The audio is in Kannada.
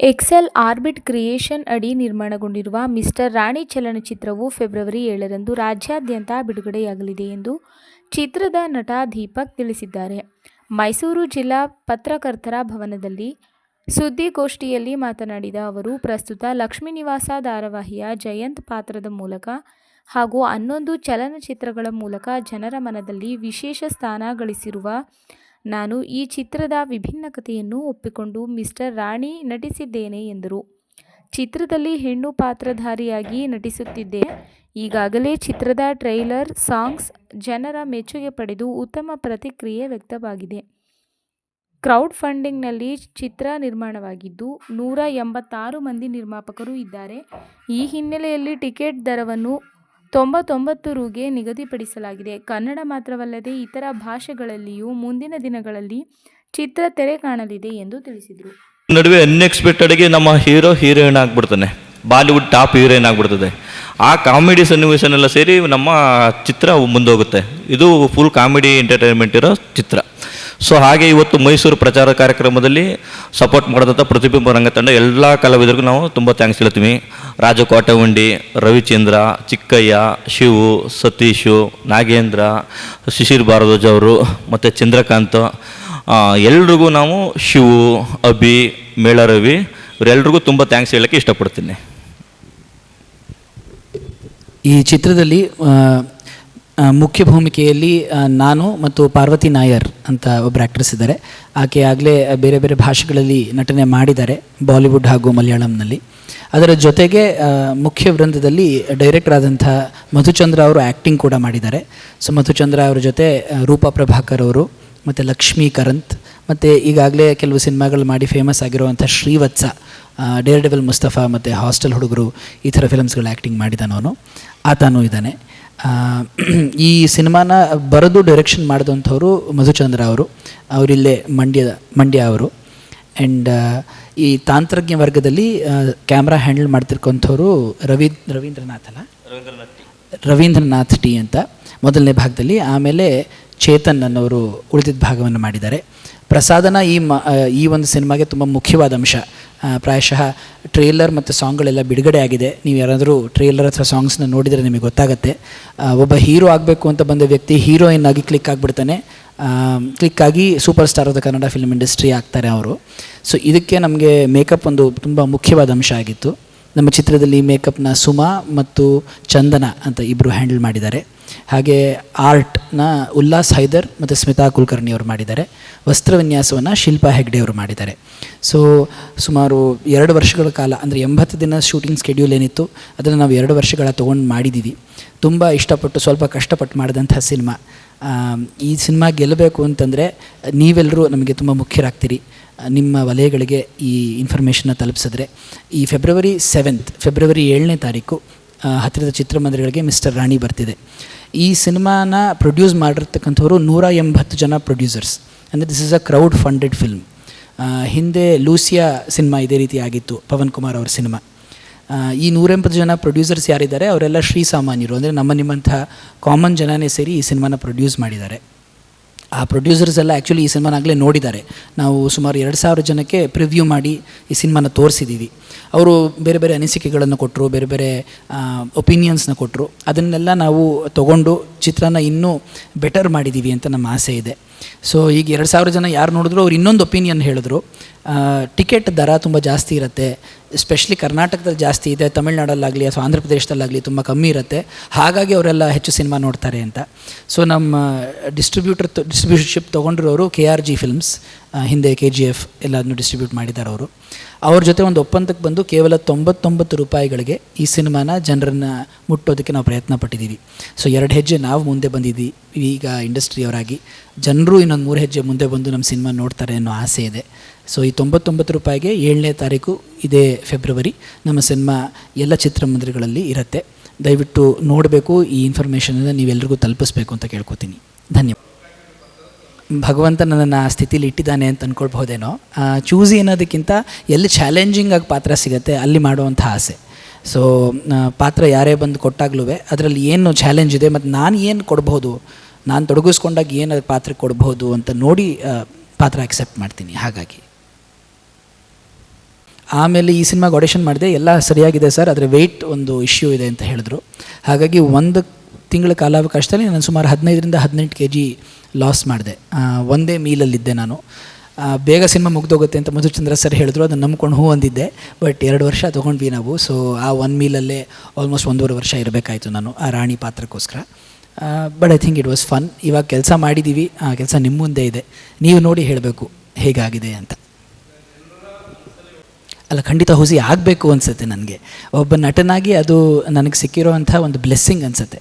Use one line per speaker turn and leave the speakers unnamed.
ಎಕ್ಸೆಲ್ ಆರ್ಬಿಟ್ ಕ್ರಿಯೇಷನ್ ಅಡಿ ನಿರ್ಮಾಣಗೊಂಡಿರುವ ಮಿಸ್ಟರ್ ರಾಣಿ ಚಲನಚಿತ್ರವು ಫೆಬ್ರವರಿ ಏಳರಂದು ರಾಜ್ಯಾದ್ಯಂತ ಬಿಡುಗಡೆಯಾಗಲಿದೆ ಎಂದು ಚಿತ್ರದ ನಟ ದೀಪಕ್ ತಿಳಿಸಿದ್ದಾರೆ. ಮೈಸೂರು ಜಿಲ್ಲಾ ಪತ್ರಕರ್ತರ ಭವನದಲ್ಲಿ ಸುದ್ದಿಗೋಷ್ಠಿಯಲ್ಲಿ ಮಾತನಾಡಿದ ಅವರು, ಪ್ರಸ್ತುತ ಲಕ್ಷ್ಮೀ ನಿವಾಸ ಧಾರಾವಾಹಿಯ ಜಯಂತ್ ಪಾತ್ರದ ಮೂಲಕ ಹಾಗೂ ಹನ್ನೊಂದು ಚಲನಚಿತ್ರಗಳ ಮೂಲಕ ಜನರ ಮನದಲ್ಲಿ ವಿಶೇಷ ಸ್ಥಾನ ಗಳಿಸಿರುವ ನಾನು ಈ ಚಿತ್ರದ ವಿಭಿನ್ನ ಕಥೆಯನ್ನು ಒಪ್ಪಿಕೊಂಡು ಮಿಸ್ಟರ್ ರಾಣಿ ನಟಿಸಿದ್ದೇನೆ ಎಂದರು. ಚಿತ್ರದಲ್ಲಿ ಹೆಣ್ಣು ಪಾತ್ರಧಾರಿಯಾಗಿ ನಟಿಸುತ್ತಿದ್ದೆ ಈಗಾಗಲೇ ಚಿತ್ರದ ಟ್ರೈಲರ್, ಸಾಂಗ್ಸ್ ಜನರ ಮೆಚ್ಚುಗೆ ಪಡೆದು ಉತ್ತಮ ಪ್ರತಿಕ್ರಿಯೆ ವ್ಯಕ್ತವಾಗಿದೆ. ಕ್ರೌಡ್ ಫಂಡಿಂಗ್ನಲ್ಲಿ ಚಿತ್ರ ನಿರ್ಮಾಣವಾಗಿದ್ದು, ನೂರ ಎಂಬತ್ತಾರು ಮಂದಿ ನಿರ್ಮಾಪಕರು ಇದ್ದಾರೆ. ಈ ಹಿನ್ನೆಲೆಯಲ್ಲಿ ಟಿಕೆಟ್ ದರವನ್ನು ತೊಂಬತ್ತೊಂಬತ್ತು ರುಗೆ ನಿಗದಿಪಡಿಸಲಾಗಿದೆ. ಕನ್ನಡ ಮಾತ್ರವಲ್ಲದೆ ಇತರ ಭಾಷೆಗಳಲ್ಲಿಯೂ ಮುಂದಿನ ದಿನಗಳಲ್ಲಿ ಚಿತ್ರ ತೆರೆ ಕಾಣಲಿದೆ ಎಂದು ತಿಳಿಸಿದರು.
ನಡುವೆ ಅನ್ಎಕ್ಸ್ಪೆಕ್ಟೆಡ್ಗೆ ನಮ್ಮ ಹೀರೋ, ಹೀರೋಯಿನ್ ಆಗ್ಬಿಡ್ತಾನೆ. ಬಾಲಿವುಡ್ ಟಾಪ್ ಹೀರೋಯಿನ್ ಆಗ್ಬಿಡ್ತದೆ. ಆ ಕಾಮಿಡಿ ಸನ್ನಿವೇಶನೆಲ್ಲ ಸೇರಿ ನಮ್ಮ ಚಿತ್ರ ಮುಂದೋಗುತ್ತೆ. ಇದು ಫುಲ್ ಕಾಮಿಡಿ ಎಂಟರ್ಟೈನ್ಮೆಂಟ್ ಇರೋ ಚಿತ್ರ. ಸೊ ಹಾಗೆ ಇವತ್ತು ಮೈಸೂರು ಪ್ರಚಾರ ಕಾರ್ಯಕ್ರಮದಲ್ಲಿ ಸಪೋರ್ಟ್ ಮಾಡಿದಂಥ ಪ್ರತಿಬಿಂಬ ರಂಗ ತಂಡ ಎಲ್ಲ ಕಲಾವಿದರಿಗೂ ನಾವು ತುಂಬ ಥ್ಯಾಂಕ್ಸ್ ಹೇಳ್ತೀವಿ. ರಾಜು ಕೋಟವಂಡಿ ರವಿಚಂದ್ರ, ಚಿಕ್ಕಯ್ಯ, ಶಿವು, ಸತೀಶು, ನಾಗೇಂದ್ರ, ಶಿಶಿರ್ ಭಾರದ್ವಾಜ್ ಅವರು ಮತ್ತು ಚಂದ್ರಕಾಂತ್ ಎಲ್ರಿಗೂ ನಾವು ಶಿವು, ಅಭಿ, ಮೇಳರವಿ ಇವರೆಲ್ರಿಗೂ ತುಂಬ ಥ್ಯಾಂಕ್ಸ್ ಹೇಳೋಕ್ಕೆ ಇಷ್ಟಪಡ್ತೀನಿ.
ಈ ಚಿತ್ರದಲ್ಲಿ ಮುಖ್ಯ ಭೂಮಿಕೆಯಲ್ಲಿ ನಾನು ಮತ್ತು ಪಾರ್ವತಿ ನಾಯರ್ ಅಂತ ಒಬ್ಬರು ಆ್ಯಕ್ಟ್ರೆಸ್ ಇದ್ದಾರೆ. ಆಕೆ ಆಗಲೇ ಬೇರೆ ಬೇರೆ ಭಾಷೆಗಳಲ್ಲಿ ನಟನೆ ಮಾಡಿದ್ದಾರೆ, ಬಾಲಿವುಡ್ ಹಾಗೂ ಮಲಯಾಳಂನಲ್ಲಿ. ಅದರ ಜೊತೆಗೆ ಮುಖ್ಯ ವೃಂದದಲ್ಲಿ ಡೈರೆಕ್ಟರ್ ಆದಂಥ ಮಧುಚಂದ್ರ ಅವರು ಆ್ಯಕ್ಟಿಂಗ್ ಕೂಡ ಮಾಡಿದ್ದಾರೆ. ಸೊ ಮಧುಚಂದ್ರ ಅವರ ಜೊತೆ ರೂಪಾ ಪ್ರಭಾಕರ್ ಅವರು, ಮತ್ತು ಲಕ್ಷ್ಮೀ ಕರಂತ್, ಮತ್ತು ಈಗಾಗಲೇ ಕೆಲವು ಸಿನಿಮಾಗಳು ಮಾಡಿ ಫೇಮಸ್ ಆಗಿರುವಂಥ ಶ್ರೀವತ್ಸ ಡೇರ್ ಡೆವಲ್ ಮುಸ್ತಫಾ ಮತ್ತು ಹಾಸ್ಟೆಲ್ ಹುಡುಗರು ಈ ಥರ ಫಿಲಮ್ಸ್ಗಳು ಆ್ಯಕ್ಟಿಂಗ್ ಮಾಡಿದ್ದಾನವನು. ಆತನೂ ಇದ್ದಾನೆ. ಈ ಸಿನಿಮಾನ ಬರೆದು ಡೈರೆಕ್ಷನ್ ಮಾಡಿದಂಥವ್ರು ಮಧುಚಂದ್ರ ಅವರು. ಅವರಿಲ್ಲೇ ಮಂಡ್ಯದ ಮಂಡ್ಯ ಅವರು. ಆ್ಯಂಡ್ ಈ ತಾಂತ್ರಜ್ಞ ವರ್ಗದಲ್ಲಿ ಕ್ಯಾಮ್ರಾ ಹ್ಯಾಂಡಲ್ ಮಾಡ್ತಿರ್ಕೊಂಥವ್ರು ರವಿ ರವೀಂದ್ರನಾಥ್ ಅಲ್ಲ? ರವೀಂದ್ರನಾಥ್ ಟಿ ಅಂತ ಮೊದಲನೇ ಭಾಗದಲ್ಲಿ. ಆಮೇಲೆ ಚೇತನ್ ಅನ್ನೋರು ಉಳಿದಿದ್ದ ಭಾಗವನ್ನು ಮಾಡಿದ್ದಾರೆ. ಪ್ರಸಾದನ ಈ ಮ ಈ ಒಂದು ಸಿನಿಮಾಗೆ ತುಂಬ ಮುಖ್ಯವಾದ ಅಂಶ. ಪ್ರಾಯಶಃ ಟ್ರೇಲರ್ ಮತ್ತು ಸಾಂಗ್ಗಳೆಲ್ಲ ಬಿಡುಗಡೆ ಆಗಿದೆ. ನೀವು ಯಾರಾದರೂ ಟ್ರೇಲರ್ ಅಥವಾ ಸಾಂಗ್ಸ್ನ ನೋಡಿದರೆ ನಿಮಗೆ ಗೊತ್ತಾಗುತ್ತೆ. ಒಬ್ಬ ಹೀರೋ ಆಗಬೇಕು ಅಂತ ಬಂದ ವ್ಯಕ್ತಿ ಹೀರೋಯಿನ್ ಆಗಿ ಕ್ಲಿಕ್ ಆಗಿಬಿಡ್ತಾನೆ. ಕ್ಲಿಕ್ ಆಗಿ ಸೂಪರ್ ಸ್ಟಾರ್ ಆದ ಕನ್ನಡ ಫಿಲ್ಮ್ ಇಂಡಸ್ಟ್ರಿ ಆಗ್ತಾರೆ ಅವರು. ಸೊ, ಇದಕ್ಕೆ ನಮಗೆ ಮೇಕಪ್ ಒಂದು ತುಂಬ ಮುಖ್ಯವಾದ ಅಂಶ ಆಗಿತ್ತು. ನಮ್ಮ ಚಿತ್ರದಲ್ಲಿ ಮೇಕಪ್ನ ಸುಮಾ ಮತ್ತು ಚಂದನ ಅಂತ ಇಬ್ಬರು ಹ್ಯಾಂಡಲ್ ಮಾಡಿದ್ದಾರೆ. ಹಾಗೆ ಆರ್ಟ್ನ ಉಲ್ಲಾಸ್ ಹೈದರ್ ಮತ್ತು ಸ್ಮಿತಾ ಕುಲಕರ್ಣಿ ಅವರು ಮಾಡಿದ್ದಾರೆ. ವಸ್ತ್ರ ವಿನ್ಯಾಸವನ್ನು ಶಿಲ್ಪಾ ಹೆಗ್ಡೆ ಅವರು ಮಾಡಿದ್ದಾರೆ. ಸೊ ಸುಮಾರು ಎರಡು ವರ್ಷಗಳ ಕಾಲ, ಅಂದರೆ ಎಂಬತ್ತು ದಿನ ಶೂಟಿಂಗ್ ಸ್ಕೆಡ್ಯೂಲ್ ಏನಿತ್ತು, ಅದನ್ನು ನಾವು ಎರಡು ವರ್ಷಗಳ ತೊಗೊಂಡು ಮಾಡಿದ್ದೀವಿ ತುಂಬ ಇಷ್ಟಪಟ್ಟು, ಸ್ವಲ್ಪ ಕಷ್ಟಪಟ್ಟು ಮಾಡಿದಂಥ ಸಿನಿಮಾ. ಈ ಸಿನಿಮಾ ಗೆಲ್ಲಬೇಕು ಅಂತಂದರೆ ನೀವೆಲ್ಲರೂ ನಮಗೆ ತುಂಬ ಮುಖ್ಯರಾಗ್ತೀರಿ. ನಿಮ್ಮ ವಲಯಗಳಿಗೆ ಈ ಇನ್ಫಾರ್ಮೇಷನ್ನ ತಲುಪಿಸಿದ್ರೆ. ಈ ಫೆಬ್ರವರಿ ಸೆವೆಂತ್ ಫೆಬ್ರವರಿ ಏಳನೇ ತಾರೀಕು ಹತ್ತಿರದ ಚಿತ್ರಮಂದಿರಗಳಿಗೆ ಮಿಸ್ಟರ್ ರಾಣಿ ಬರ್ತಿದೆ. ಈ ಸಿನಿಮಾನ ಪ್ರೊಡ್ಯೂಸ್ ಮಾಡಿರ್ತಕ್ಕಂಥವ್ರು ನೂರ ಎಂಬತ್ತು ಜನ ಪ್ರೊಡ್ಯೂಸರ್ಸ್. ಅಂದರೆ this is a crowd funded film ಹಿಂದೆ ಲೂಸಿಯಾ ಸಿನಿಮಾ ಇದೇ ರೀತಿ ಆಗಿತ್ತು, ಪವನ್ ಕುಮಾರ್ ಅವ್ರ ಸಿನಿಮಾ. ಈ ನೂರೆಂಬತ್ತು ಜನ ಪ್ರೊಡ್ಯೂಸರ್ಸ್ ಯಾರಿದ್ದಾರೆ, ಅವರೆಲ್ಲ ಶ್ರೀಸಾಮಾನ್ಯರು ಅಂದರೆ ನಮ್ಮ ನಿಮ್ಮಂಥ ಕಾಮನ್ ಜನನೇ ಸೇರಿ ಈ ಸಿನಿಮಾನ ಪ್ರೊಡ್ಯೂಸ್ ಮಾಡಿದ್ದಾರೆ. ಆ ಪ್ರೊಡ್ಯೂಸರ್ಸ್ ಎಲ್ಲ ಆ್ಯಕ್ಚುಲಿ ಈ ಸಿನಿಮಾನಾಗಲೇ ನೋಡಿದ್ದಾರೆ. ನಾವು ಸುಮಾರು ಎರಡು ಸಾವಿರ ಜನಕ್ಕೆ ಪ್ರಿವ್ಯೂ ಮಾಡಿ ಈ ಸಿನಿಮಾನ ತೋರಿಸಿದ್ದೀವಿ ಅವರು ಬೇರೆ ಬೇರೆ ಅನಿಸಿಕೆಗಳನ್ನು ಕೊಟ್ಟರು ಬೇರೆ ಬೇರೆ ಒಪಿನಿಯನ್ಸ್ನ ಕೊಟ್ಟರು ಅದನ್ನೆಲ್ಲ ನಾವು ತಗೊಂಡು ಚಿತ್ರನ ಇನ್ನೂ ಬೆಟರ್ ಮಾಡಿದ್ದೀವಿ ಅಂತ ನಮ್ಮ ಆಸೆ ಇದೆ. ಸೊ ಈಗ ಎರಡು ಸಾವಿರ ಜನ ಯಾರು ನೋಡಿದ್ರು ಅವ್ರು ಇನ್ನೊಂದು ಒಪಿನಿಯನ್ ಹೇಳಿದ್ರು. ಟಿಕೆಟ್ ದರ ತುಂಬ ಜಾಸ್ತಿ ಇರುತ್ತೆ. ಎಸ್ಪೆಷಲಿ ಕರ್ನಾಟಕದಲ್ಲಿ ಜಾಸ್ತಿ ಇದೆ, ತಮಿಳ್ನಾಡಲ್ಲಾಗಲಿ ಅಥವಾ ಆಂಧ್ರ ಪ್ರದೇಶದಲ್ಲಾಗಲಿ ತುಂಬ ಕಮ್ಮಿ ಇರುತ್ತೆ. ಹಾಗಾಗಿ ಅವರೆಲ್ಲ ಹೆಚ್ಚು ಸಿನಿಮಾ ನೋಡ್ತಾರೆ ಅಂತ. ಸೊ ನಮ್ಮ ಡಿಸ್ಟ್ರಿಬ್ಯೂಟರ್ ಡಿಸ್ಟ್ರಿಬ್ಯೂಷನ್ಶಿಪ್ ತೊಗೊಂಡಿರೋರು ಕೆ ಆರ್ ಜಿ ಫಿಲ್ಮ್ಸ್ ಹಿಂದೆ ಕೆ ಜಿ ಎಫ್ ಎಲ್ಲದನ್ನು ಡಿಸ್ಟ್ರಿಬ್ಯೂಟ್ ಮಾಡಿದ್ದಾರೆ ಅವರು. ಅವ್ರ ಜೊತೆ ಒಂದು ಒಪ್ಪಂದಕ್ಕೆ ಬಂದು ಕೇವಲ ತೊಂಬತ್ತೊಂಬತ್ತು ರೂಪಾಯಿಗಳಿಗೆ ಈ ಸಿನಿಮಾನ ಜನರನ್ನು ಮುಟ್ಟೋದಕ್ಕೆ ನಾವು ಪ್ರಯತ್ನ ಪಟ್ಟಿದ್ದೀವಿ. ಸೊ ಎರಡು ಹೆಜ್ಜೆ ನಾವು ಮುಂದೆ ಬಂದಿದ್ದೀವಿ ಈಗ ಇಂಡಸ್ಟ್ರಿಯವರಾಗಿ ಜನರು ಇನ್ನೊಂದು ಮೂರು ಹೆಜ್ಜೆ ಮುಂದೆ ಬಂದು ನಮ್ಮ ಸಿನಿಮಾ ನೋಡ್ತಾರೆ ಅನ್ನೋ ಆಸೆ ಇದೆ. ಸೊ ಈ ತೊಂಬತ್ತೊಂಬತ್ತು ರೂಪಾಯಿಗೆ ಏಳನೇ ತಾರೀಕು ಇದೇ ಫೆಬ್ರವರಿ ನಮ್ಮ ಸಿನಿಮಾ ಎಲ್ಲ ಚಿತ್ರಮಂದಿರಗಳಲ್ಲಿ ಇರುತ್ತೆ. ದಯವಿಟ್ಟು ನೋಡಬೇಕು, ಈ ಇನ್ಫಾರ್ಮೇಷನನ್ನು ನೀವೆಲ್ರಿಗೂ ತಲುಪಿಸ್ಬೇಕು ಅಂತ ಕೇಳ್ಕೊತೀನಿ. ಧನ್ಯವಾದ. ಭಗವಂತ ನನ್ನ ಆ ಸ್ಥಿತಿಲಿ ಇಟ್ಟಿದ್ದಾನೆ ಅಂತ ಅಂದ್ಕೊಳ್ಬಹುದೇನೋ ಚೂಸಿ ಅನ್ನೋದಕ್ಕಿಂತ ಎಲ್ಲಿ ಚಾಲೆಂಜಿಂಗ್ ಆಗಿ ಪಾತ್ರ ಸಿಗುತ್ತೆ ಅಲ್ಲಿ ಮಾಡುವಂಥ ಆಸೆ. ಸೊ ಪಾತ್ರ ಯಾರೇ ಬಂದು ಕೊಟ್ಟಾಗ್ಲೂ ಅದರಲ್ಲಿ ಏನು ಚಾಲೆಂಜ್ ಇದೆ ಮತ್ತು ನಾನು ಏನು ಕೊಡ್ಬೋದು ನಾನು ತೊಡಗಿಸ್ಕೊಂಡಾಗ ಏನು ಪಾತ್ರ ಕೊಡ್ಬೋದು ಅಂತ ನೋಡಿ ಪಾತ್ರ ಅಕ್ಸೆಪ್ಟ್ ಮಾಡ್ತೀನಿ. ಹಾಗಾಗಿ. ಆಮೇಲೆ ಈ ಸಿನಿಮಾಗೆ ಆಡಿಷನ್ ಮಾಡಿದೆ, ಎಲ್ಲ ಸರಿಯಾಗಿದೆ ಸರ್, ಆದರೆ ವೆಯ್ಟ್ ಒಂದು ಇಶ್ಯೂ ಇದೆ ಅಂತ ಹೇಳಿದ್ರು. ಹಾಗಾಗಿ ಒಂದು ತಿಂಗಳ ಕಾಲಾವಕಾಶದಲ್ಲಿ ನಾನು ಸುಮಾರು ಹದಿನೈದರಿಂದ ಹದಿನೆಂಟು ಕೆ ಜಿ ಲಾಸ್ ಮಾಡಿದೆ. ಒಂದೇ ಮೀಲಲ್ಲಿದ್ದೆ ನಾನು. ಬೇಗ ಸಿನಿಮಾ ಮುಗ್ದೋಗುತ್ತೆ ಅಂತ ಮಧುಚಂದ್ರ ಸರ್ ಹೇಳಿದ್ರು, ಅದನ್ನು ನಂಬ್ಕೊಂಡು ಹೂ ಅಂದಿದ್ದೆ. ಬಟ್ ಎರಡು ವರ್ಷ ತೊಗೊಂಡ್ವಿ ನಾವು. ಸೊ ಆ ಒನ್ ಮೀಲಲ್ಲೇ ಆಲ್ಮೋಸ್ಟ್ ಒಂದೂವರೆ ವರ್ಷ ಇರಬೇಕಾಯಿತು ನಾನು ಆ ರಾಣಿ ಪಾತ್ರಕ್ಕೋಸ್ಕರ. But I think it was fun ಇವಾಗ ಕೆಲಸ ಮಾಡಿದ್ದೀವಿ ಆ, ಕೆಲಸ ನಿಮ್ಮ ಮುಂದೆ ಇದೆ. ನೀವು ನೋಡಿ ಹೇಳಬೇಕು ಹೇಗಾಗಿದೆ ಅಂತ. ಅಲ್ಲ, ಖಂಡಿತ ಹುಸಿ ಆಗಬೇಕು ಅನಿಸುತ್ತೆ ನನಗೆ. ಒಬ್ಬ ನಟನಾಗಿ ಅದು ನನಗೆ ಸಿಕ್ಕಿರೋವಂಥ ಒಂದು ಬ್ಲೆಸ್ಸಿಂಗ್ ಅನಿಸುತ್ತೆ.